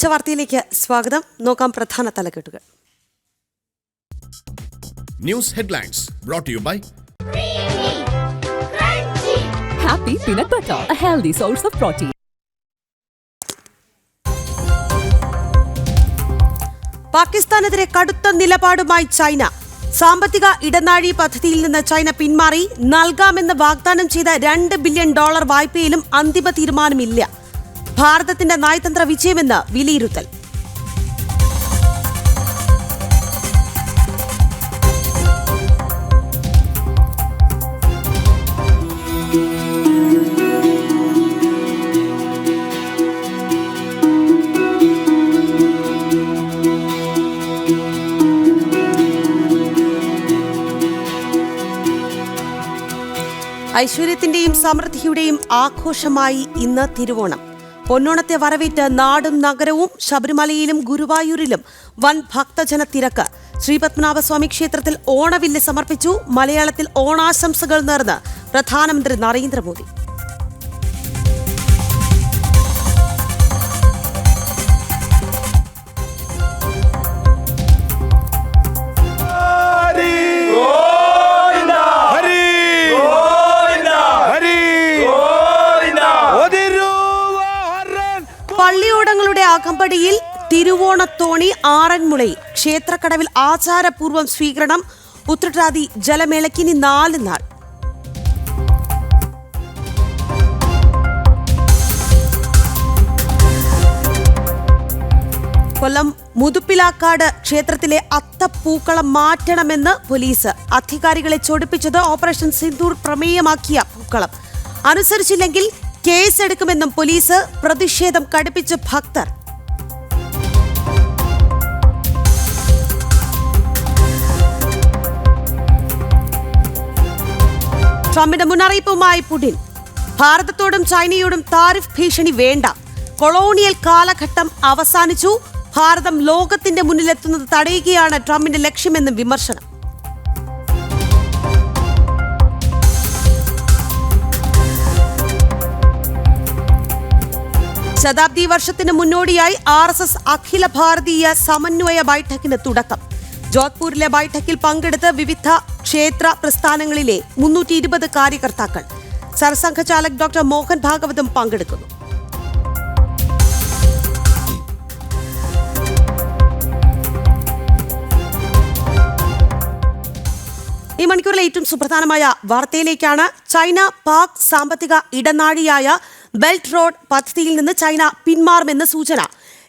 ഉച്ചവാർത്തയിലേക്ക് സ്വാഗതം. നോക്കാം പ്രധാന തലക്കെട്ടുകൾ. News headlines brought you by happy peanut butter a healthy source of protein protein. പാകിസ്ഥാനെതിരെ കടുത്ത നിലപാടുമായി ചൈന. സാമ്പത്തിക ഇടനാഴി പദ്ധതിയിൽ നിന്ന് ചൈന പിന്മാറി. നൽകാമെന്ന് വാഗ്ദാനം ചെയ്ത രണ്ട് ബില്യൺ ഡോളർ വായ്പയിലും അന്തിമ തീരുമാനമില്ല. ഭാരതത്തിന്റെ നയതന്ത്ര വിജയമെന്ന് വിലയിരുത്തൽ. ഐശ്വര്യത്തിന്റെയും സമൃദ്ധിയുടെയും ആഘോഷമായി ഇന്ന് തിരുവോണം. പൊന്നോണത്തെ വരവേറ്റ് നാടും നഗരവും ശബരിമലയിലും ഗുരുവായൂരിലും വൻ ഭക്തജന തിരക്ക്. ശ്രീപത്മനാഭസ്വാമി ക്ഷേത്രത്തിൽ ഓണവില്ല് സമർപ്പിച്ചു. മലയാളത്തിൽ ഓണാശംസകൾ നേർന്ന് പ്രധാനമന്ത്രി നരേന്ദ്രമോദി. അകമ്പടിയിൽ തിരുവോണത്തോണി ആറന്മുളയിൽ ക്ഷേത്രക്കടവിൽ ആചാരപൂർവം സ്വീകരണം ഉത്രട്ടാതി ജലമേളയ്ക്കിനി നാല് നാൾ. കൊല്ലം മുതുപ്പിലാക്കാട് ക്ഷേത്രത്തിലെ അത്തപ്പൂക്കളം മാറ്റണമെന്ന് പോലീസ് അധികാരികളെ ചൊടിപ്പിച്ചത് ഓപ്പറേഷൻ സിന്ദൂർ പ്രമേയമാക്കിയ പൂക്കളം. അനുസരിച്ചില്ലെങ്കിൽ കേസെടുക്കുമെന്നും പോലീസ് പ്രതിഷേധം കടുപ്പിച്ച് ഭക്തർ. ട്രംപിന്റെ മുന്നറിയിപ്പുമായി പുടിൻ. ഭാരതത്തോടും ചൈനയോടും താരിഫ് ഭീഷണി വേണ്ട. കൊളോണിയൽ കാലഘട്ടം അവസാനിച്ചു. ഭാരതം ലോകത്തിന്റെ മുന്നിലെത്തുന്നത് തടയുകയാണ് ട്രംപിന്റെ ലക്ഷ്യമെന്നും വിമർശനം. ശതാബ്ദി വർഷത്തിന് മുന്നോടിയായി ആർ എസ് എസ് അഖില ഭാരതീയ സമന്വയ ബൈഠക്കിന് തുടക്കം. ജോധ്പൂരിലെ ബൈഠക്കിൽ പങ്കെടുത്ത് വിവിധ ക്ഷേത്ര പ്രസ്ഥാനങ്ങളിലെ മുന്നൂറ്റി ഇരുപത് കാര്യകർത്താക്കൾ. സർസംഘചാലക് ഡോക്ടർ മോഹൻ ഭാഗവതും പങ്കെടുക്കുന്നു. ഈ മണിക്കൂറിലെ ഏറ്റവും സുപ്രധാനമായ വാർത്തയിലേക്കാണ് ചൈന പാക് സാമ്പത്തിക ഇടനാഴിയായ ബെൽറ്റ് റോഡ് പദ്ധതിയിൽ നിന്ന് ചൈന പിന്മാറുമെന്ന് സൂചന.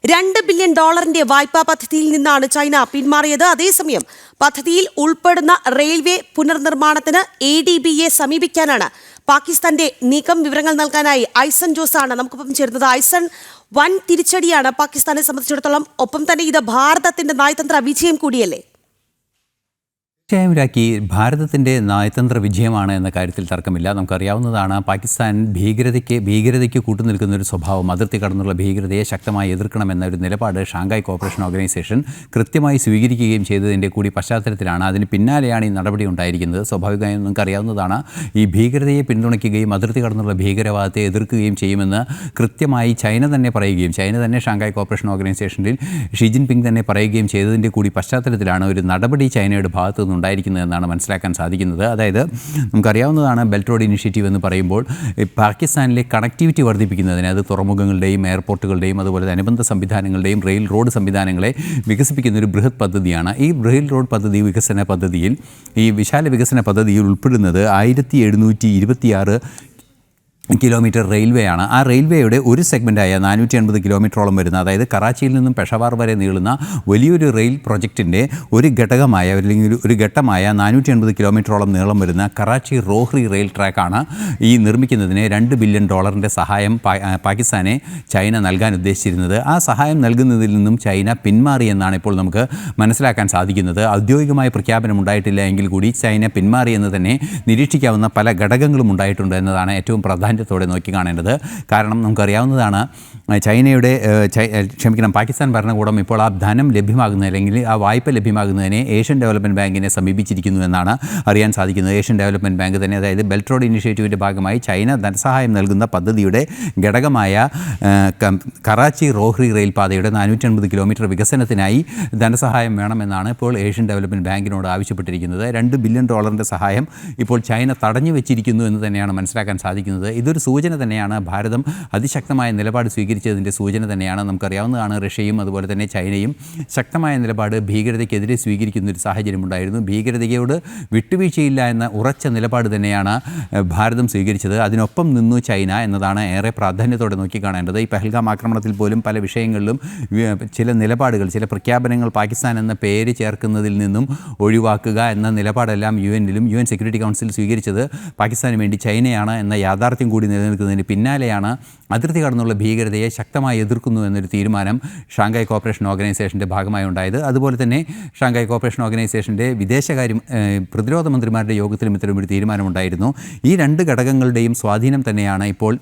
രണ്ട് ബില്യൺ ഡോളറിന്റെ വായ്പാ പദ്ധതിയിൽ നിന്നാണ് ചൈന പിന്മാറിയത്. അതേസമയം പദ്ധതിയിൽ ഉൾപ്പെടുന്ന റെയിൽവേ പുനർനിർമ്മാണത്തിന് എ ഡി ബിയെ സമീപിക്കാനാണ്. പാകിസ്ഥാന്റെ നീക്കം വിവരങ്ങൾ നൽകാനായി ഐസൺ ജോസാണ് നമുക്കൊപ്പം ചേരുന്നത്. ഐസൺ വൻ തിരിച്ചടിയാണ് പാകിസ്ഥാനെ സംബന്ധിച്ചിടത്തോളം. ഒപ്പം തന്നെ ഇത് ഭാരതത്തിന്റെ നയതന്ത്ര വിജയം കൂടിയല്ലേ? രാഖി ഭാരതത്തിന്റെ നയതന്ത്ര വിജയമാണ് എന്ന കാര്യത്തിൽ തർക്കമില്ല. നമുക്കറിയാവുന്നതാണ് പാകിസ്ഥാൻ ഭീകരതയ്ക്ക് ഭീകരതയ്ക്ക് കൂട്ടുനിൽക്കുന്ന ഒരു സ്വഭാവം അതിർത്തി കടന്നുള്ള ഭീകരതയെ ശക്തമായി എതിർക്കണമെന്ന ഒരു നിലപാട് ഷാങ്ഹായ് കോപ്പറേഷൻ ഓർഗനൈസേഷൻ കൃത്യമായി സ്വീകരിക്കുകയും ചെയ്തതിന്റെ കൂടി പശ്ചാത്തലത്തിലാണ്. അതിന് പിന്നാലെയാണ് ഈ നടപടി ഉണ്ടായിരിക്കുന്നത്. സ്വാഭാവികമായും നമുക്കറിയാവുന്നതാണ് ഈ ഭീകരതയെ പിന്തുണയ്ക്കുകയും അതിർത്തി കടന്നുള്ള ഭീകരവാദത്തെ എതിർക്കുകയും ചെയ്യുമെന്ന് കൃത്യമായി ചൈന തന്നെ പറയുകയും ചൈന തന്നെ ഷാങ്ഹായ് കോപ്പറേഷൻ ഓർഗനൈസേഷനിൽ ഷി ജിൻപിങ് തന്നെ പറയുകയും ചെയ്തതിന്റെ കൂടി പശ്ചാത്തലത്തിലാണ് ഒരു നടപടി ചൈനയുടെ ഭാഗത്തു നിന്നുണ്ടായിരിക്കുന്നതെന്നാണ് മനസ്സിലാക്കാൻ സാധിക്കുന്നത്. അതായത് നമുക്കറിയാവുന്നതാണ് ബെൽറ്റ് റോഡ് ഇനിഷ്യേറ്റീവ് എന്ന് പറയുമ്പോൾ പാകിസ്ഥാനിലെ കണക്ടിവിറ്റി വർദ്ധിപ്പിക്കുന്നതിന് അത് തുറമുഖങ്ങളുടെയും എയർപോർട്ടുകളുടെയും അതുപോലെ തന്നെ അനുബന്ധ സംവിധാനങ്ങളുടെയും റെയിൽ റോഡ് സംവിധാനങ്ങളെ വികസിപ്പിക്കുന്ന ഒരു ബൃഹത് പദ്ധതിയാണ്. ഈ റെയിൽ റോഡ് പദ്ധതി വികസന പദ്ധതിയിൽ ഈ വിശാല വികസന പദ്ധതിയിൽ ഉൾപ്പെടുന്നത് ആയിരത്തി എഴുന്നൂറ്റി ഇരുപത്തിയാറ് കിലോമീറ്റർ റെയിൽവേ ആണ് ആ റെയിൽവേയുടെ ഒരു സെഗ്മെന്റായ നാനൂറ്റി അൻപത് കിലോമീറ്ററോളം വരുന്ന അതായത് കറാച്ചിയിൽ നിന്നും പെഷവാർ വരെ നീളുന്ന വലിയൊരു റെയിൽ പ്രൊജക്റ്റിന്റെ ഒരു ഘടകമായ അല്ലെങ്കിൽ ഒരു ഘട്ടമായ നാനൂറ്റി അൻപത് കിലോമീറ്ററോളം നീളം വരുന്ന കറാച്ചി റോഹ്രി റെയിൽ ട്രാക്കാണ് ഈ നിർമ്മിക്കുന്നതിന് രണ്ട് ബില്യൺ ഡോളറിന്റെ സഹായം പാകിസ്ഥാനെ ചൈന നൽകാൻ ഉദ്ദേശിച്ചിരുന്നത്. ആ സഹായം നൽകുന്നതിൽ നിന്നും ചൈന പിന്മാറിയെന്നാണ് ഇപ്പോൾ നമുക്ക് മനസ്സിലാക്കാൻ സാധിക്കുന്നത്. ഔദ്യോഗികമായ പ്രഖ്യാപനം ഉണ്ടായിട്ടില്ല എങ്കിൽ കൂടി ചൈന പിന്മാറിയെന്ന് തന്നെ നിരീക്ഷിക്കാവുന്ന പല ഘടകങ്ങളും ഉണ്ടായിട്ടുണ്ട് എന്നതാണ് ഏറ്റവും പ്രധാന പ്രാധാന്യത്തോടെ നോക്കിക്കാണേണ്ടത് കാരണം നമുക്കറിയാവുന്നതാണ് ചൈനയുടെ ക്ഷമിക്കണം പാകിസ്ഥാൻ ഭരണകൂടം ഇപ്പോൾ ആ ധനം ലഭ്യമാകുന്ന അല്ലെങ്കിൽ ആ വായ്പ ലഭ്യമാകുന്നതിനെ ഏഷ്യൻ ഡെവലപ്മെന്റ് ബാങ്കിനെ സമീപിച്ചിരിക്കുന്നു എന്നാണ് അറിയാൻ സാധിക്കുന്നത്. ഏഷ്യൻ ഡെവലപ്മെന്റ് ബാങ്ക് തന്നെ അതായത് ബെൽറ്റ് റോഡ് ഇനിഷ്യേറ്റീവിന്റെ ഭാഗമായി ചൈന ധനസഹായം നൽകുന്ന പദ്ധതിയുടെ ഘടകമായ കറാച്ചി റോഹ്രി റെയിൽ പാതയുടെ നാനൂറ്റി അൻപത് കിലോമീറ്റർ വികസനത്തിനായി ധനസഹായം വേണമെന്നാണ് ഇപ്പോൾ ഏഷ്യൻ ഡെവലപ്മെന്റ് ബാങ്കിനോട് ആവശ്യപ്പെട്ടിരിക്കുന്നത്. രണ്ട് ബില്യൺ ഡോളറിന്റെ സഹായം ഇപ്പോൾ ചൈന തടഞ്ഞു വെച്ചിരിക്കുന്നു എന്ന് തന്നെയാണ് മനസ്സിലാക്കാൻ സാധിക്കുന്നത്. ഇതൊരു സൂചന തന്നെയാണ്. ഭാരതം അതിശക്തമായ നിലപാട് സ്വീകരിച്ചതിന്റെ സൂചന തന്നെയാണ് നമുക്കറിയാവുന്നതാണ്. റഷ്യയും അതുപോലെ തന്നെ ചൈനയും ശക്തമായ നിലപാട് ഭീകരതയ്ക്കെതിരെ സ്വീകരിക്കുന്ന ഒരു സാഹചര്യമുണ്ടായിരുന്നു ഭീകരതയോട് വിട്ടുവീഴ്ചയില്ല എന്ന ഉറച്ച നിലപാട് തന്നെയാണ് ഭാരതം സ്വീകരിച്ചത്. അതിനൊപ്പം നിന്നു ചൈന എന്നതാണ് ഏറെ പ്രാധാന്യത്തോടെ നോക്കിക്കാണേണ്ടത്. ഈ പഹൽഗാം ആക്രമണത്തിൽ പോലും പല വിഷയങ്ങളിലും ചില നിലപാടുകൾ ചില പ്രഖ്യാപനങ്ങൾ പാകിസ്ഥാൻ എന്ന പേര് ചേർക്കുന്നതിൽ നിന്നും ഒഴിവാക്കുക എന്ന നിലപാടെല്ലാം യു എന്നിലും യു എൻ സെക്യൂരിറ്റി കൗൺസിൽ സ്വീകരിച്ചത് പാകിസ്ഥാന് വേണ്ടി ചൈനയാണ് എന്ന യാഥാർത്ഥ്യം കൂടി നിലനിൽക്കുന്നതിന് പിന്നാലെയാണ് അതിർത്തി കടന്നുള്ള ഭീകരതയെ ശക്തമായി എതിർക്കുന്നു എന്നൊരു തീരുമാനം ഷാങ്കായ് കോപ്പറേഷൻ ഓർഗനൈസേഷന്റെ ഭാഗമായി ഉണ്ടായത്. അതുപോലെ തന്നെ ഷാങ്കായ് കോപ്പറേഷൻ ഓർഗനൈസേഷന്റെ വിദേശകാര്യം പ്രതിരോധ മന്ത്രിമാരുടെ യോഗത്തിലും ഒരു തീരുമാനമുണ്ടായിരുന്നു. ഈ രണ്ട് ഘടകങ്ങളുടെയും സ്വാധീനം തന്നെയാണ് ഇപ്പോൾ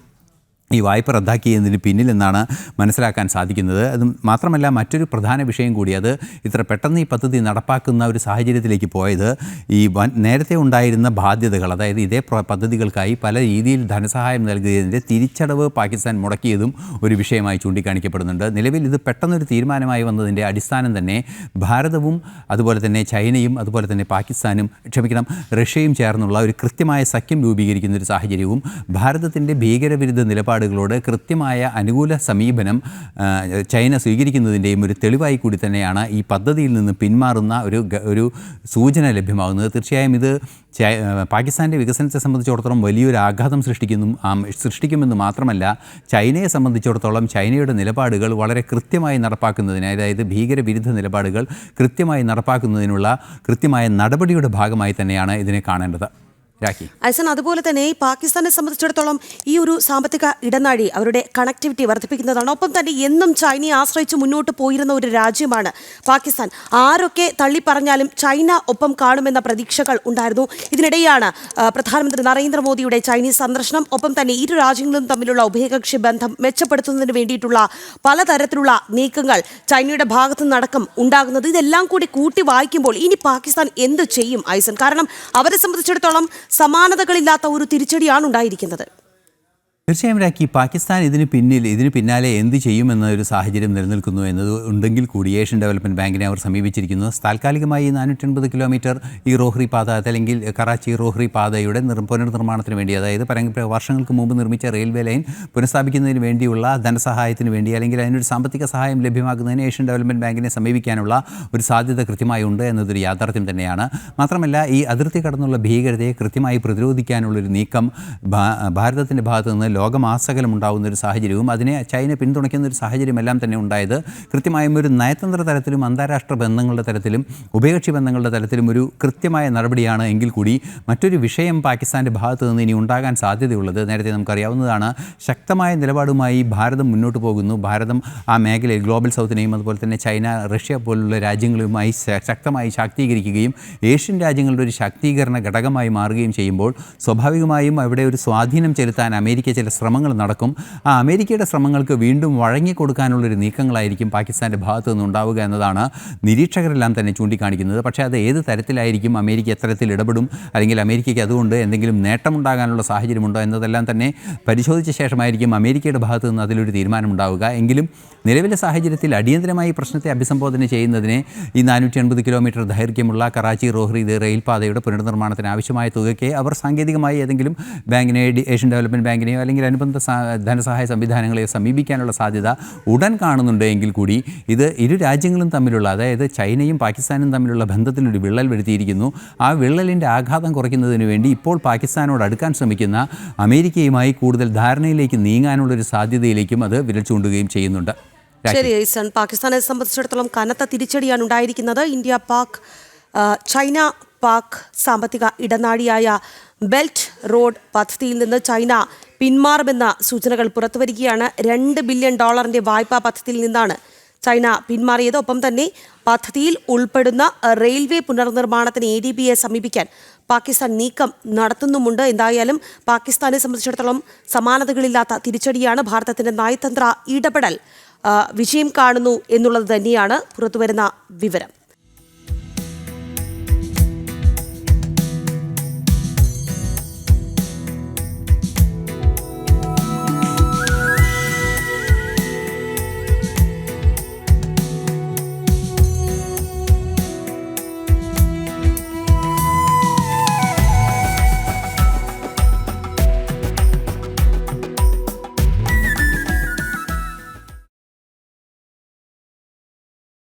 ഈ വായ്പ റദ്ദാക്കിയതിന് പിന്നിലെന്നാണ് മനസ്സിലാക്കാൻ സാധിക്കുന്നത്. അത് മാത്രമല്ല മറ്റൊരു പ്രധാന വിഷയം കൂടി അത് ഇത്ര പെട്ടെന്ന് ഈ പദ്ധതി നടപ്പാക്കുന്ന ഒരു സാഹചര്യത്തിലേക്ക് പോയത്. ഈ നേരത്തെ ഉണ്ടായിരുന്ന ബാധ്യതകൾ അതായത് ഇതേ പദ്ധതികൾക്കായി പല രീതിയിൽ ധനസഹായം നൽകിയതിന്റെ തിരിച്ചടവ് പാകിസ്ഥാൻ മുടക്കിയതും ഒരു വിഷയമായി ചൂണ്ടിക്കാണിക്കപ്പെടുന്നുണ്ട്. നിലവിൽ ഇത് പെട്ടെന്നൊരു തീരുമാനമായി വന്നതിന്റെ അടിസ്ഥാനം തന്നെ ഭാരതവും അതുപോലെ തന്നെ ചൈനയും അതുപോലെ തന്നെ പാകിസ്ഥാനും ക്ഷമിക്കണം റഷ്യയും ചേർന്നുള്ള ഒരു കൃത്യമായ സഖ്യം രൂപീകരിക്കുന്ന ഒരു സാഹചര്യവും ഭാരതത്തിന്റെ ഭീകരവിരുദ്ധ നിലപാടുകളോട് കൃത്യമായ അനുകൂല സമീപനം ചൈന സ്വീകരിക്കുന്നതിന്റെയും ഒരു തെളിവായി കൂടി തന്നെയാണ് ഈ പദ്ധതിയിൽ നിന്ന് പിന്മാറുന്ന ഒരു ഒരു സൂചന ലഭ്യമാകുന്നത്. തീർച്ചയായും ഇത് പാകിസ്ഥാന്റെ വികസനത്തെ സംബന്ധിച്ചിടത്തോളം വലിയൊരു ആഘാതം സൃഷ്ടിക്കുന്നു സൃഷ്ടിക്കുമെന്ന് മാത്രമല്ല ചൈനയെ സംബന്ധിച്ചിടത്തോളം ചൈനയുടെ നിലപാടുകൾ വളരെ കൃത്യമായി നടപ്പാക്കുന്നതിന് അതായത് ഭീകരവിരുദ്ധ നിലപാടുകൾ കൃത്യമായി നടപ്പാക്കുന്നതിനുള്ള കൃത്യമായ നടപടിയുടെ ഭാഗമായി തന്നെയാണ് ഇതിനെ കാണേണ്ടത്. ഐസൻ അതുപോലെ തന്നെ ഈ പാകിസ്ഥാനെ സംബന്ധിച്ചിടത്തോളം ഈ ഒരു സാമ്പത്തിക ഇടനാഴി അവരുടെ കണക്ടിവിറ്റി വർദ്ധിപ്പിക്കുന്നതാണ്. ഒപ്പം തന്നെ എന്നും ചൈനയെ ആശ്രയിച്ച് മുന്നോട്ട് പോയിരുന്ന ഒരു രാജ്യമാണ് പാകിസ്ഥാൻ. ആരൊക്കെ തള്ളി പറഞ്ഞാലും ചൈന ഒപ്പം കാണുമെന്ന പ്രതീക്ഷകൾ ഉണ്ടായിരുന്നു. ഇതിനിടെയാണ് പ്രധാനമന്ത്രി നരേന്ദ്രമോദിയുടെ ചൈനീസ് സന്ദർശനം ഒപ്പം തന്നെ ഇരു രാജ്യങ്ങളും തമ്മിലുള്ള ഉഭയകക്ഷി ബന്ധം മെച്ചപ്പെടുത്തുന്നതിന് വേണ്ടിയിട്ടുള്ള പലതരത്തിലുള്ള നീക്കങ്ങൾ ചൈനയുടെ ഭാഗത്തു നിന്നടക്കം ഉണ്ടാകുന്നത്. ഇതെല്ലാം കൂടി കൂട്ടി വായിക്കുമ്പോൾ ഇനി പാകിസ്ഥാൻ എന്ത് ചെയ്യും ഐസൻ കാരണം അവരെ സംബന്ധിച്ചിടത്തോളം സമാനതകളില്ലാത്ത ഒരു തിരിച്ചടിയാണ് ഉണ്ടായിരിക്കുന്നത് തീർച്ചയായും രാഖി പാകിസ്ഥാൻ ഇതിന് പിന്നിൽ ഇതിന് പിന്നാലെ എന്ത് ചെയ്യുമെന്ന ഒരു സാഹചര്യം നിലനിൽക്കുന്നു എന്നത് ഉണ്ടെങ്കിൽ കൂടി ഏഷ്യൻ ഡെവലപ്മെന്റ് ബാങ്കിനെ അവർ സമീപിച്ചിരിക്കുന്നു. താൽക്കാലികമായി നാനൂറ്റൻപത് കിലോമീറ്റർ ഈ റോഹ്രി പാത അല്ലെങ്കിൽ കറാച്ചി റോഹ്രി പാതയുടെ നിർ പുനർനിർമ്മാണത്തിന് വേണ്ടി അതായത് വർഷങ്ങൾക്ക് മുമ്പ് നിർമ്മിച്ച റെയിൽവേ ലൈൻ പുനഃസ്ഥാപിക്കുന്നതിന് വേണ്ടിയുള്ള ധനസഹായത്തിന് വേണ്ടി അല്ലെങ്കിൽ അതിനൊരു സാമ്പത്തിക സഹായം ലഭ്യമാക്കുന്നതിന് ഏഷ്യൻ ഡെവലപ്മെന്റ് ബാങ്കിനെ സമീപിക്കാനുള്ള ഒരു സാധ്യത കൃത്യമായി ഉണ്ട് എന്നതൊരു യാഥാർത്ഥ്യം തന്നെയാണ്. മാത്രമല്ല ഈ അതിർത്തി കടന്നുള്ള ഭീകരതയെ കൃത്യമായി പ്രതിരോധിക്കാനുള്ളൊരു നീക്കം ഭാരതത്തിന്റെ ഭാഗത്തു നിന്ന് ലോകമാസകലം ഉണ്ടാകുന്ന ഒരു സാഹചര്യവും അതിനെ ചൈന പിന്തുണയ്ക്കുന്ന ഒരു സാഹചര്യമെല്ലാം തന്നെ ഉണ്ടായത് കൃത്യമായും ഒരു നയതന്ത്ര തലത്തിലും അന്താരാഷ്ട്ര ബന്ധങ്ങളുടെ തലത്തിലും ഉഭയകക്ഷി ബന്ധങ്ങളുടെ തലത്തിലും ഒരു കൃത്യമായ നടപടിയാണ് എങ്കിൽ കൂടി മറ്റൊരു വിഷയം പാകിസ്ഥാന്റെ ഭാഗത്തു നിന്ന് ഇനി ഉണ്ടാകാൻ സാധ്യതയുള്ളത് നേരത്തെ നമുക്കറിയാവുന്നതാണ്. ശക്തമായ നിലപാടുമായി ഭാരതം മുന്നോട്ട് പോകുന്നു. ഭാരതം ആ മേഖലയിൽ ഗ്ലോബൽ സൗത്തിനെയും അതുപോലെ തന്നെ ചൈന റഷ്യ പോലുള്ള രാജ്യങ്ങളുമായി ശക്തമായി ശാക്തീകരിക്കുകയും ഏഷ്യൻ രാജ്യങ്ങളുടെ ഒരു ശാക്തീകരണ ഘടകമായി മാറുകയും ചെയ്യുമ്പോൾ സ്വാഭാവികമായും അവിടെ ഒരു സ്വാധീനം ചെലുത്താൻ അമേരിക്ക ചില ശ്രമങ്ങൾ നടക്കും. ആ അമേരിക്കയുടെ ശ്രമങ്ങൾക്ക് വീണ്ടും വഴങ്ങിക്കൊടുക്കാനുള്ളൊരു നീക്കങ്ങളായിരിക്കും പാകിസ്ഥാന്റെ ഭാഗത്തു നിന്നുണ്ടാവുക എന്നതാണ് നിരീക്ഷകരെല്ലാം തന്നെ ചൂണ്ടിക്കാണിക്കുന്നത്. പക്ഷേ അത് ഏത് തരത്തിലായിരിക്കും? അമേരിക്ക എത്തരത്തിൽ ഇടപെടും? അല്ലെങ്കിൽ അമേരിക്കയ്ക്ക് അതുകൊണ്ട് എന്തെങ്കിലും നേട്ടമുണ്ടാകാനുള്ള സാഹചര്യമുണ്ടോ എന്നതെല്ലാം തന്നെ പരിശോധിച്ച ശേഷമായിരിക്കും അമേരിക്കയുടെ ഭാഗത്തു നിന്ന് അതിലൊരു തീരുമാനമുണ്ടാവുക. എങ്കിലും നിലവിലെ സാഹചര്യത്തിൽ അടിയന്തരമായി പ്രശ്നത്തെ അഭിസംബോധന ചെയ്യുന്നതിന് ഈ നാനൂറ്റി അൻപത് കിലോമീറ്റർ ദൈർഘ്യമുള്ള കറാച്ചി റോഹ്രി റെയിൽപാതയുടെ പുനർനിർമ്മാണത്തിന് ആവശ്യമായ തുകയ്ക്ക് അവർ സാങ്കേതികമായി ഏതെങ്കിലും ബാങ്കിനെ ഏഷ്യൻ ഡെവലപ്മെന്റ് ബാങ്കിനെയോ അല്ലെങ്കിൽ അനുബന്ധ ധനസഹായ സംവിധാനങ്ങളെയോ സമീപിക്കാനുള്ള സാധ്യത ഉടൻ കാണുന്നുണ്ടെങ്കിൽ കൂടി ഇത് ഇരു രാജ്യങ്ങളും തമ്മിലുള്ള അതായത് ചൈനയും പാകിസ്ഥാനും തമ്മിലുള്ള ബന്ധത്തിലൊരു വിള്ളൽ വരുത്തിയിരിക്കുന്നു ആ വിള്ളലിന്റെ ആഘാതം കുറയ്ക്കുന്നതിന് വേണ്ടി ഇപ്പോൾ പാകിസ്ഥാനോട് അടുക്കാൻ ശ്രമിക്കുന്ന അമേരിക്കയുമായി കൂടുതൽ ധാരണയിലേക്ക് നീങ്ങാനുള്ളൊരു സാധ്യതയിലേക്കും അത് വിരൽ ചൂണ്ടുകയും ചെയ്യുന്നുണ്ട്. ശരി ഐസൺ പാകിസ്ഥാനെ സംബന്ധിച്ചിടത്തോളം കനത്ത തിരിച്ചടിയാണ് ഉണ്ടായിരിക്കുന്നത്. ഇന്ത്യ പാക് ചൈന പാക് സാമ്പത്തിക ഇടനാഴിയായ ബെൽറ്റ് റോഡ് പദ്ധതിയിൽ നിന്ന് ചൈന പിന്മാറുമെന്ന സൂചനകൾ പുറത്തുവരികയാണ്. രണ്ട് ബില്യൺ ഡോളറിന്റെ വായ്പാ പദ്ധതിയിൽ നിന്നാണ് ചൈന പിന്മാറിയത്. ഒപ്പം തന്നെ പദ്ധതിയിൽ ഉൾപ്പെടുന്ന റെയിൽവേ പുനർനിർമ്മാണത്തിന് എ ഡി ബിയെ സമീപിക്കാൻ പാകിസ്ഥാൻ നീക്കം നടത്തുന്നുമുണ്ട്. എന്തായാലും പാകിസ്ഥാനെ സംബന്ധിച്ചിടത്തോളം സമാനതകളില്ലാത്ത തിരിച്ചടിയാണ് ഭാരതത്തിന്റെ നയതന്ത്ര ഇടപെടൽ. വിജയം കാണുന്നു എന്നുള്ളത് തന്നെയാണ് പുറത്തുവരുന്ന വിവരം.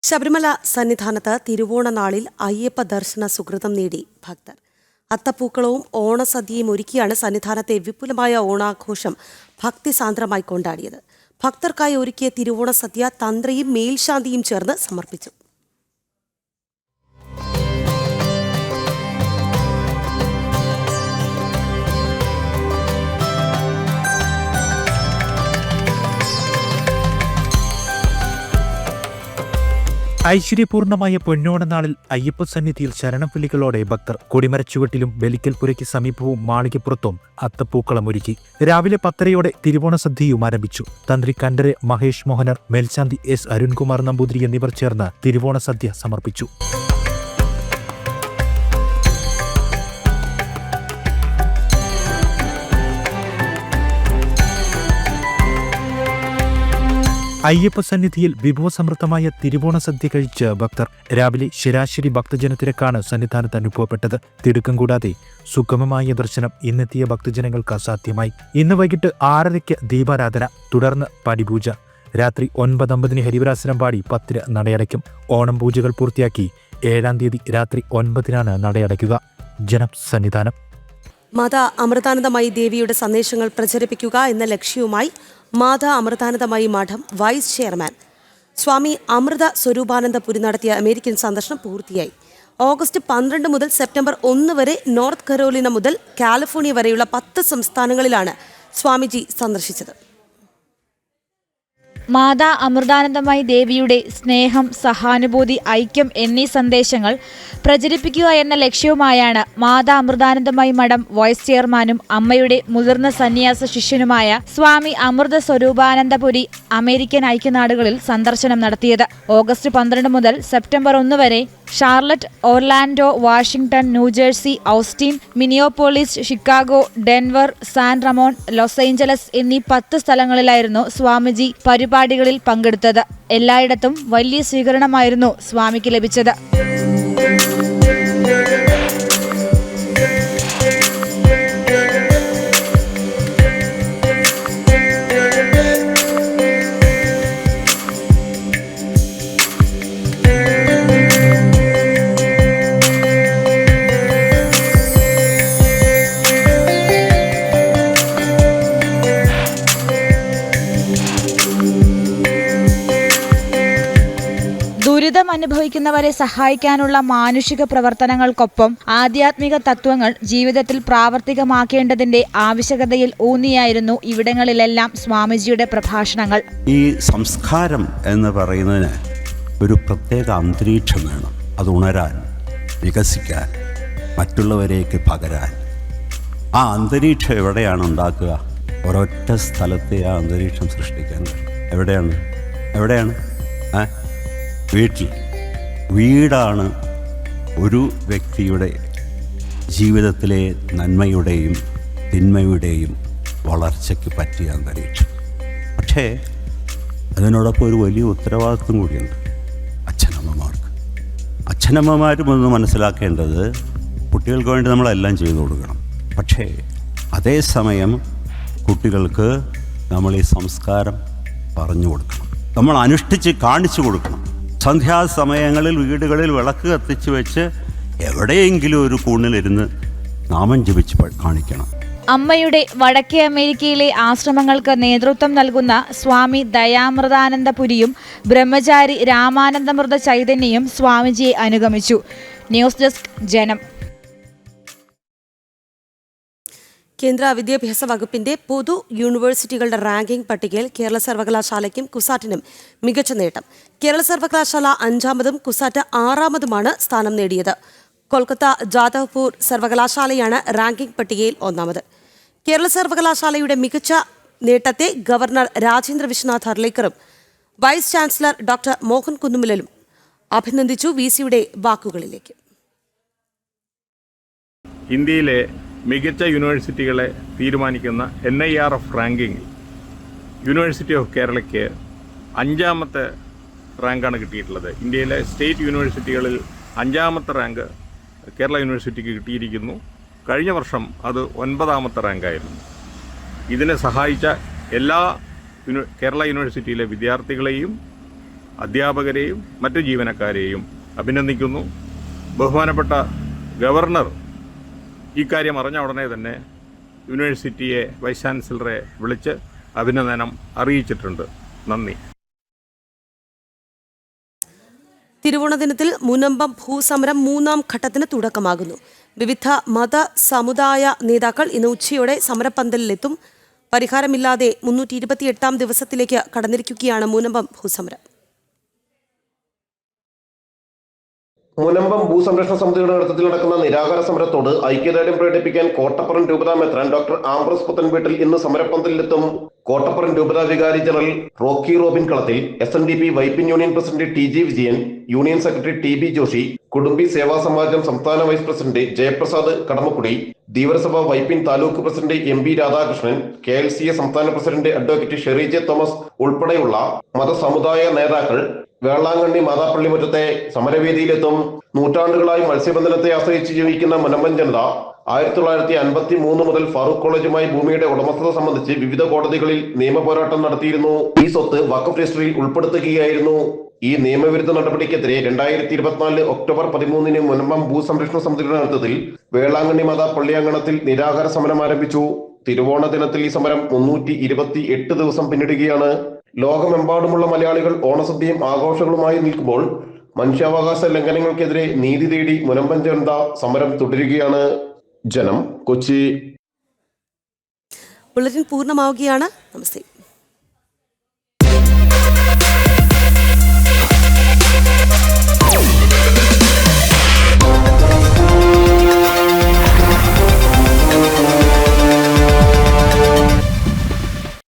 ശബരിമല സന്നിധാനത്ത് തിരുവോണനാളിൽ അയ്യപ്പ ദർശന സുഹൃതം നേടി ഭക്തർ. അത്തപ്പൂക്കളവും ഓണസദ്യയും ഒരുക്കിയാണ് സന്നിധാനത്തെ വിപുലമായ ഓണാഘോഷം ഭക്തിസാന്ദ്രമായി കൊണ്ടാടിയത്. ഭക്തർക്കായി ഒരുക്കിയ തിരുവോണ സദ്യ തന്ത്രിയും മേൽശാന്തിയും ചേർന്ന് സമർപ്പിച്ചു. ഐശ്വര്യപൂർണമായ പൊന്നോണനാളിൽ അയ്യപ്പ സന്നിധിയിൽ ശരണവിളികളോടെ ഭക്തർ കൊടിമരച്ചുവട്ടിലും ബലിക്കൽപുരയ്ക്ക് സമീപവും മാളികപ്പുറത്തും അത്തപ്പൂക്കളം ഒരുക്കി. രാവിലെ പത്തരയോടെ തിരുവോണ സദ്യയും ആരംഭിച്ചു. തന്ത്രി കണ്ടരെ മഹേഷ് മോഹനർ മേൽശാന്തി എസ് അരുൺകുമാർ നമ്പൂതിരി എന്നിവർ ചേർന്ന് തിരുവോണ സദ്യ സമർപ്പിച്ചു. അയ്യപ്പ സന്നിധിയിൽ വിഭവസമൃദ്ധമായ തിരുവോണ സദ്യ കഴിച്ച് ഭക്തർ. രാവിലെ ശരാശരി ഭക്തജനത്തിരക്കാണ് സന്നിധാനത്ത് അനുഭവപ്പെട്ടത്. തിടുക്കം കൂടാതെ സുഗമമായ ദർശനം ഇന്നെത്തിയ ഭക്തജനങ്ങൾക്ക് അസാധ്യമായി. ഇന്ന് വൈകിട്ട് ആറരയ്ക്ക് ദീപാരാധന തുടർന്ന് പടിപൂജ രാത്രി ഒൻപതമ്പതിന് ഹരിവരാസനം പാടി പത്തിന് നടയടയ്ക്കും. ഓണം പൂജകൾ പൂർത്തിയാക്കി ഏഴാം തീയതി രാത്രി ഒൻപതിനാണ് നടയടയ്ക്കുക. ജനം സന്നിധാനം. മാതാ അമൃതാനന്ദമായി ദേവിയുടെ സന്ദേശങ്ങൾ പ്രചരിപ്പിക്കുക എന്ന ലക്ഷ്യവുമായി മാതാ അമൃതാനന്ദമയി മഠം വൈസ് ചെയർമാൻ. സ്വാമി അമൃത സ്വരൂപാനന്ദപുരി നടത്തിയ അമേരിക്കൻ സന്ദർശനം പൂർത്തിയായി. ഓഗസ്റ്റ് പന്ത്രണ്ട് മുതൽ സെപ്റ്റംബർ ഒന്ന് വരെ നോർത്ത് കരോലിന മുതൽ കാലിഫോർണിയ വരെയുള്ള പത്ത് സംസ്ഥാനങ്ങളിലാണ് സ്വാമിജി സന്ദർശിച്ചത്. മാതാ അമൃതാനന്ദമായി ദേവിയുടെ സ്നേഹം സഹാനുഭൂതി ഐക്യം എന്നീ സന്ദേശങ്ങൾ പ്രചരിപ്പിക്കുക എന്ന ലക്ഷ്യവുമായാണ് മാതാ അമൃതാനന്ദമായി മഠം വൈസ് ചെയർമാനും അമ്മയുടെ മുതിർന്ന സന്യാസ ശിഷ്യനുമായ സ്വാമി അമൃത സ്വരൂപാനന്ദപുരി അമേരിക്കൻ ഐക്യനാടുകളിൽ സന്ദർശനം നടത്തിയത്. ഓഗസ്റ്റ് പന്ത്രണ്ട് മുതൽ സെപ്റ്റംബർ ഒന്ന് വരെ Charlotte Orlando Washington New Jersey Austin Minneapolis Chicago Denver San Ramon Los Angeles എന്നീ പത്ത് സ്ഥലങ്ങളിലായിരുന്നു സ്വാമിജി പരിപാടികളിൽ പങ്കെടുത്തത്. എല്ലായിടത്തും വലിയ സ്വീകരണമായിരുന്നു സ്വാമിക്ക് ലഭിച്ചത്. അനുഭവിക്കുന്നവരെ സഹായിക്കാനുള്ള മാനുഷിക പ്രവർത്തനങ്ങൾക്കൊപ്പം ആധ്യാത്മിക തത്വങ്ങൾ ജീവിതത്തിൽ പ്രാവർത്തികമാക്കേണ്ടതിന്റെ ആവശ്യകതയിൽ ഊന്നിയായിരുന്നു ഇവിടങ്ങളിലെല്ലാം സ്വാമിജിയുടെ പ്രഭാഷണങ്ങൾ. ഈ സംസ്കാരം എന്ന് പറയുന്നതിന് ഒരു പ്രത്യേക അന്തരീക്ഷം വേണം. അത് ഉണരാൻ വികസിക്കാൻ മറ്റുള്ളവരേക്ക് പകരാൻ. ആ അന്തരീക്ഷം എവിടെയാണ് ഉണ്ടാക്കുക? ഒരൊറ്റ സ്ഥലത്തെ ആ അന്തരീക്ഷം സൃഷ്ടിക്കാൻ. എവിടെയാണ്? എവിടെയാണ്? വീട്ടിൽ. വീടാണ് ഒരു വ്യക്തിയുടെ ജീവിതത്തിലെ നന്മയുടെയും തിന്മയുടെയും വളർച്ചയ്ക്ക് പറ്റിയ അന്തരീക്ഷം. പക്ഷേ അതിനോടൊപ്പം ഒരു വലിയ ഉത്തരവാദിത്വം കൂടിയുണ്ട്. അച്ഛനമ്മമാർക്ക്. അച്ഛനമ്മമാരും ഒന്ന് മനസ്സിലാക്കേണ്ടത് കുട്ടികൾക്ക് വേണ്ടി നമ്മളെല്ലാം ചെയ്തു കൊടുക്കണം. പക്ഷേ അതേസമയം കുട്ടികൾക്ക് നമ്മൾ ഈ സംസ്കാരം പറഞ്ഞു കൊടുക്കണം. നമ്മൾ അനുഷ്ഠിച്ച് കാണിച്ചു കൊടുക്കണം. സന്ധ്യാസമയങ്ങളിൽ വീടുകളിൽ വിളക്ക് കത്തിച്ച് വെച്ച് എവിടെയെങ്കിലും ഒരു കൂണിലിരുന്ന് നാമം ജപിച്ച് കാണിക്കണം. അമ്മയുടെ വടക്കേ അമേരിക്കയിലെ ആശ്രമങ്ങൾക്ക് നേതൃത്വം നൽകുന്ന സ്വാമി ദയാമൃതാനന്ദപുരിയും ബ്രഹ്മചാരി രാമാനന്ദമൃത ചൈതന്യയും സ്വാമിജിയെ അനുഗമിച്ചു. ന്യൂസ് ഡെസ്ക് ജനം. കേന്ദ്ര വിദ്യാഭ്യാസ വകുപ്പിന്റെ പൊതു യൂണിവേഴ്സിറ്റികളുടെ റാങ്കിംഗ് പട്ടികയിൽ കേരള സർവകലാശാലയ്ക്കും കുസാറ്റിനും മികച്ച നേട്ടം. കേരള സർവകലാശാല അഞ്ചാമതും കുസാറ്റ് ആറാമതുമാണ് സ്ഥാനം നേടിയത്. കൊൽക്കത്ത ജാദവ്പൂർ സർവകലാശാലയാണ് റാങ്കിംഗ് പട്ടികയിൽ ഒന്നാമത്. കേരള സർവകലാശാലയുടെ മികച്ച നേട്ടത്തെ ഗവർണർ രാജേന്ദ്ര വിശ്വനാഥ് ഹർലേക്കറും വൈസ് ചാൻസലർ ഡോക്ടർ മോഹൻ കുന്നുമുലലും അഭിനന്ദിച്ചു വി സിയുടെ വാക്കുകളിലേക്ക്. ഇന്ത്യയിലെ മികച്ച യൂണിവേഴ്സിറ്റികളെ തീരുമാനിക്കുന്ന എൻ ഐ ആർ എഫ് റാങ്കിങ്ങിൽ യൂണിവേഴ്സിറ്റി ഓഫ് കേരളയ്ക്ക് അഞ്ചാമത്തെ റാങ്കാണ് കിട്ടിയിട്ടുള്ളത്. ഇന്ത്യയിലെ സ്റ്റേറ്റ് യൂണിവേഴ്സിറ്റികളിൽ അഞ്ചാമത്തെ റാങ്ക് കേരള യൂണിവേഴ്സിറ്റിക്ക് കിട്ടിയിരിക്കുന്നു. കഴിഞ്ഞ വർഷം അത് ഒൻപതാമത്തെ റാങ്കായിരുന്നു. ഇതിനെ സഹായിച്ച എല്ലാ കേരള യൂണിവേഴ്സിറ്റിയിലെ വിദ്യാർത്ഥികളെയും അധ്യാപകരെയും മറ്റു ജീവനക്കാരെയും അഭിനന്ദിക്കുന്നു. ബഹുമാനപ്പെട്ട ഗവർണർ ഇക്കാര്യം അറിഞ്ഞ ഉടനെ തന്നെ യൂണിവേഴ്സിറ്റിയെ വൈസ് ചാൻസലറെ വിളിച്ച് അഭിനന്ദനം അറിയിച്ചിട്ടുണ്ട്. നന്ദി. തിരുവോണ ദിനത്തിൽ മുനമ്പം ഭൂസമരം മൂന്നാം ഘട്ടത്തിന് തുടക്കമാകുന്നു. വിവിധ മത സമുദായ നേതാക്കൾ ഇന്ന് ഉച്ചയോടെ സമരപ്പന്തലിലെത്തും പരിഹാരമില്ലാതെ മുന്നൂറ്റി ഇരുപത്തിയെട്ടാം ദിവസത്തിലേക്ക് കടന്നിരിക്കുകയാണ് മുനമ്പം ഭൂസമരം. മുനമ്പം ഭൂസംരക്ഷണ സമിതിയുടെ നേതൃത്വത്തിൽ നടക്കുന്ന നിരാഹാര സമരത്തോട് ഐക്യദാർഢ്യം പ്രകടിപ്പിക്കാൻ കോട്ടപ്പുറം രൂപതാ മെത്രാൻ ഡോക്ടർ ആംബ്രസ് പുത്തൻവീട്ടിൽ ഇന്ന് സമരപ്പന്തലിലെത്തും. കോട്ടപ്പുറം രൂപതാ വികാരി general Rocky Robin Kalathil S N D P Vypin union president T G Vijayan union secretary T B Joshi Kudumbi Seva Samajam സംസ്ഥാന vice president Jayaprasad Kadamakkudy Dheevarasabha Vypin taluk president M B Radhakrishnan K L C A സംസ്ഥാന president advocate Sherry J Thomas ഉൾപ്പെടെയുള്ള മതസമുദായ നേതാക്കൾ വേളാങ്കണ്ണി മാതാപ്പള്ളി മുറ്റത്തെ സമരവേദിയിലെത്തും നൂറ്റാണ്ടുകളായി മത്സ്യബന്ധനത്തെ ആശ്രയിച്ച് ജീവിക്കുന്ന മുനമ്പൻ ജനത ആയിരത്തി തൊള്ളായിരത്തി അൻപത്തി മൂന്ന് മുതൽ ഫറൂഖ് കോളേജുമായി ഭൂമിയുടെ ഉടമസ്ഥത സംബന്ധിച്ച് വിവിധ കോടതികളിൽ നിയമ പോരാട്ടം നടത്തിയിരുന്നു. ഈ സ്വത്ത് വഖഫ് രജിസ്ട്രിയിൽ ഉൾപ്പെടുത്തുകയായിരുന്നു. ഈ നിയമവിരുദ്ധ നടപടിക്കെതിരെ രണ്ടായിരത്തി ഇരുപത്തിനാല് ഒക്ടോബർ പതിമൂന്നിന് മുനമ്പം ഭൂസംരക്ഷണ സമിതിയുടെ നേതൃത്വത്തിൽ വേളാങ്കണ്ണി മാതാ പള്ളിയാങ്കണത്തിൽ നിരാഹാര സമരം ആരംഭിച്ചു. തിരുവോണ ദിനത്തിൽ ഈ സമരം മുന്നൂറ്റി ദിവസം പിന്നിടുകയാണ്. ലോകമെമ്പാടുമുള്ള മലയാളികൾ ഓണസദ്യയും ആഘോഷങ്ങളുമായി നിൽക്കുമ്പോൾ മനുഷ്യാവകാശ ലംഘനങ്ങൾക്കെതിരെ നീതി തേടി മുനമ്പൻ ചേർന്ന സമരം തുടരുകയാണ് ജനം. കൊച്ചി. പൂർണമാവുകയാണ്. നമസ്തേ.